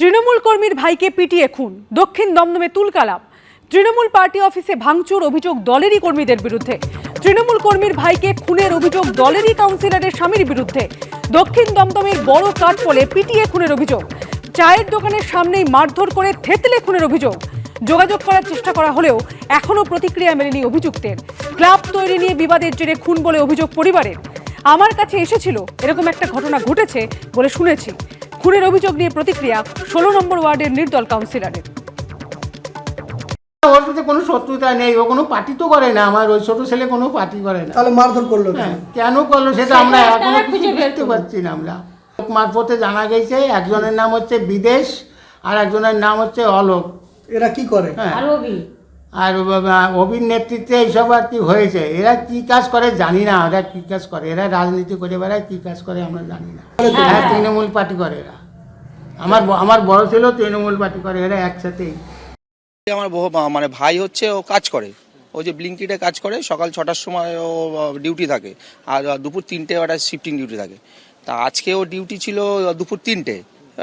তৃণমূল কর্মীর ভাইকে পিটিয়ে খুন, দক্ষিণ দমদমে তুলকালাম তৃণমূল পার্টি অফিসে ভাঙচুর অভিযোগ দলেরই কর্মীদের বিরুদ্ধে। তৃণমূল কর্মীর ভাইকে খুনের অভিযোগ দলেরই কাউন্সিলরের স্বামীর বিরুদ্ধে। দক্ষিণ দমদমের বড় কাঠপোলে পিটিয়ে খুনের অভিযোগ। চায়ের দোকানের সামনেই মারধর করে থেতলে খুনের অভিযোগ। যোগাযোগ করার চেষ্টা করা হলেও এখনও প্রতিক্রিয়া মেলেনি অভিযুক্তের। ক্লাব তৈরি নিয়ে বিবাদের জেরে খুন বলে অভিযোগ পরিবারের। আমার কাছে এসেছিল, এরকম একটা ঘটনা ঘটেছে বলে শুনেছি। খুনের অভিযোগ নিয়ে প্রতিক্রিয়া ষোলো নম্বর ওয়ার্ডের নির্দল কাউন্সিলরের। ওর সাথে কোনো শত্রুতা নেই ও কোনো পার্টি তো করে না আমার ওই ছোট ছেলে কোনো পার্টি করে না। তাহলে মারধর করল কেন? হ্যাঁ, কেন করল সেটা আমরা এখনও কিছু বুঝতে পারছি না আমরা। মারফতে জানা গেছে একজনের নাম হচ্ছে বিদেশ আর একজনের নাম হচ্ছে অলোক। এরা কি করে? হ্যাঁ। আর বাবা- অভির নেতৃত্বে এইসব আর কি হয়েছে? এরা কি কাজ করে জানি না ওরা কি কাজ করে? এরা রাজনীতি করে বেড়ায় কি কাজ করে আমরা জানি না। হ্যাঁ তৃণমূল পার্টি করে এরা। আমার আমার বড় ছিল তৃণমূল পার্টি করে এরা একসাথেই। আমার বহু- মানে ভাই হচ্ছে ও কাজ করে। ও যে ব্লিঙ্কিটে কাজ করে সকাল ছটার সময় ও ডিউটি থাকে। আর দুপুর তিনটে একটা শিফটিং ডিউটি থাকে। তা আজকে ও ডিউটি ছিল দুপুর তিনটে।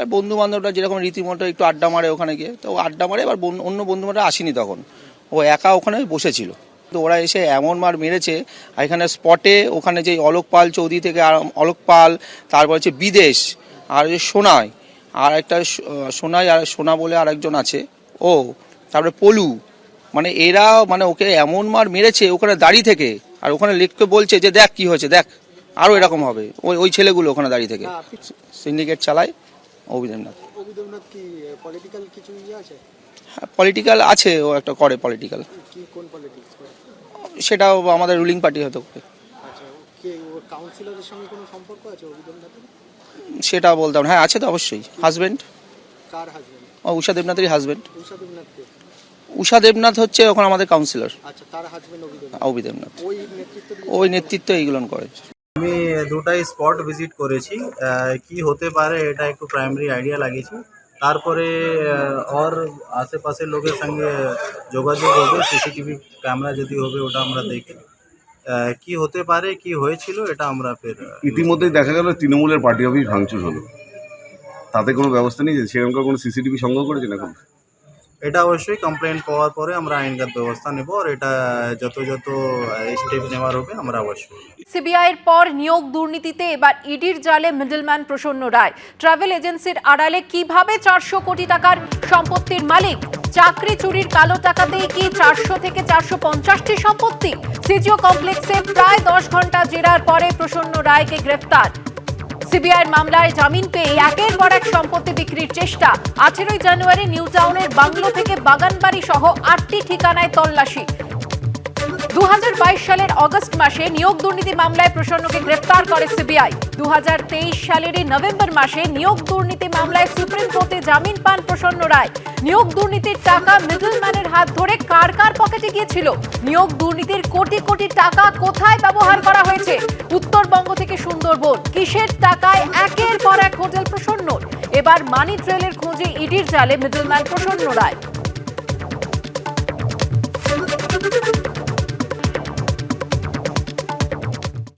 বন্ধু বান্ধবরা যেরকম রীতিমতো একটু আড্ডা মারে ওখানে গিয়ে তো ও আড্ডা মারে এবার অন্য বন্ধু বান্ধবরা আসেনি তখন। ও একা ওখানে বসেছিল। তো ওরা এসে এমন মার মেরেছে আর এখানে স্পটে ওখানে যে অলোক পাল চৌধুরী থেকে আর- অলোক পাল তারপর হচ্ছে বিদেশ আর যে সোনাই আর একটা সোনাই আর সোনা বলে আরেকজন আছে। ও তারপরে পলু মানে এরা মানে ওকে এমন মার মেরেছে ওখানে দাঁড়িয়ে থেকে আর ওখানে লিখকে বলছে যে দেখ কি হয়েছে দেখ আরও এরকম হবে। ওই ওই ছেলেগুলো ওখানে দাঁড়িয়ে থেকে। সিন্ডিকেট চালায় অভিদেবনাথ অভিদেবনাথ কি পলিটিক্যাল কিছু ইয়ে আছে? হ্যাঁ পলিটিক্যাল আছে, ও একটা করে পলিটিক্যাল সেটাও আমাদের রুলিং পার্টি হয়তো করে। সেটা বলতাম হ্যাঁ আছে তো অবশ্যই। হাজবেন্ড ও, উষা দেবনাথেরই হাজবেন্ড উষা দেবনাথ দেবনাথ হচ্ছে ওখানে আমাদের কাউন্সিলর অভিদেবনাথ অভিদেবনাথ ওই নেতৃত্ব এইগুলো করে। আমি দুটাই স্পট ভিজিট করেছি। কি হতে পারে এটা একটু প্রাইমারি আইডিয়া লাগিয়েছি। তারপরে অর আশেপাশের লোকের সঙ্গে যোগাযোগ হবে, সিসিটিভি ক্যামেরা যদি হবে, ওটা আমরা দেখি। কি হতে পারে, কি হয়েছিল, এটা আমরা ফের ইতিমধ্যেই দেখা গেল তৃণমূলের পার্টি অফিস ভাঙচুর হলো। তাতে কোনো ব্যবস্থা নেই? সেরকম কোনো সিসিটিভি সংগ্রহ করেছেন এখন এটা অবশ্যই কমপ্লেন পাওয়ার পরে আমরা আইনগত ব্যবস্থা নেব আর এটা যত যত স্টেপ নেওয়ার হবে আমরা অবশ্যই সিবিআইয়ের পর নিয়োগ দুর্নীতিতে এবার ইডির জালে মিডলম্যান প্রসন্ন রায়। ট্রাভেল এজেন্সির আড়ালে কীভাবে চারশো কোটি টাকার সম্পত্তির মালিক? চাকরি চুরির কালো টাকাতেই কি চারশো থেকে চারশো পঞ্চাশটি সম্পত্তি? সিজিও কমপ্লেক্সে প্রায় দশ ঘণ্টা জেরার পরে প্রসন্ন রায়কে গ্রেফতার। সিবিআইয়ের মামলায় জামিন পেয়ে একের পর এক সম্পত্তি বিক্রির চেষ্টা। আঠেরোই জানুয়ারি নিউ টাউনের বাংলো থেকে বাগানবাড়ি সহ আটটি ঠিকানায় তল্লাশি। দু হাজার বাইশ সালের অগস্ট মাসে নিয়োগ দুর্নীতি মামলায় প্রসন্নকে গ্রেফতার করে সিবিআই। দু সালেরই নভেম্বর মাসে নিয়োগ দুর্নীতি মামলায় সুপ্রিম কোর্টে জামিন পান প্রসন্ন রায়। নিয়োগ দুর্নীতির টাকা মিডলম্যানের হাত ধরে কার কার পকেটে গিয়েছিল? নিয়োগ দুর্নীতির কোটি কোটি টাকা কোথায় ব্যবহার করা হয়েছে? উত্তরবঙ্গ থেকে সুন্দরবন। কিসের টাকায় একের পর এক হোটেল প্রসন্ন? এবার মানি ট্রেলের খোঁজে ইডির জালে মিডলম্যান প্রসন্ন রায়।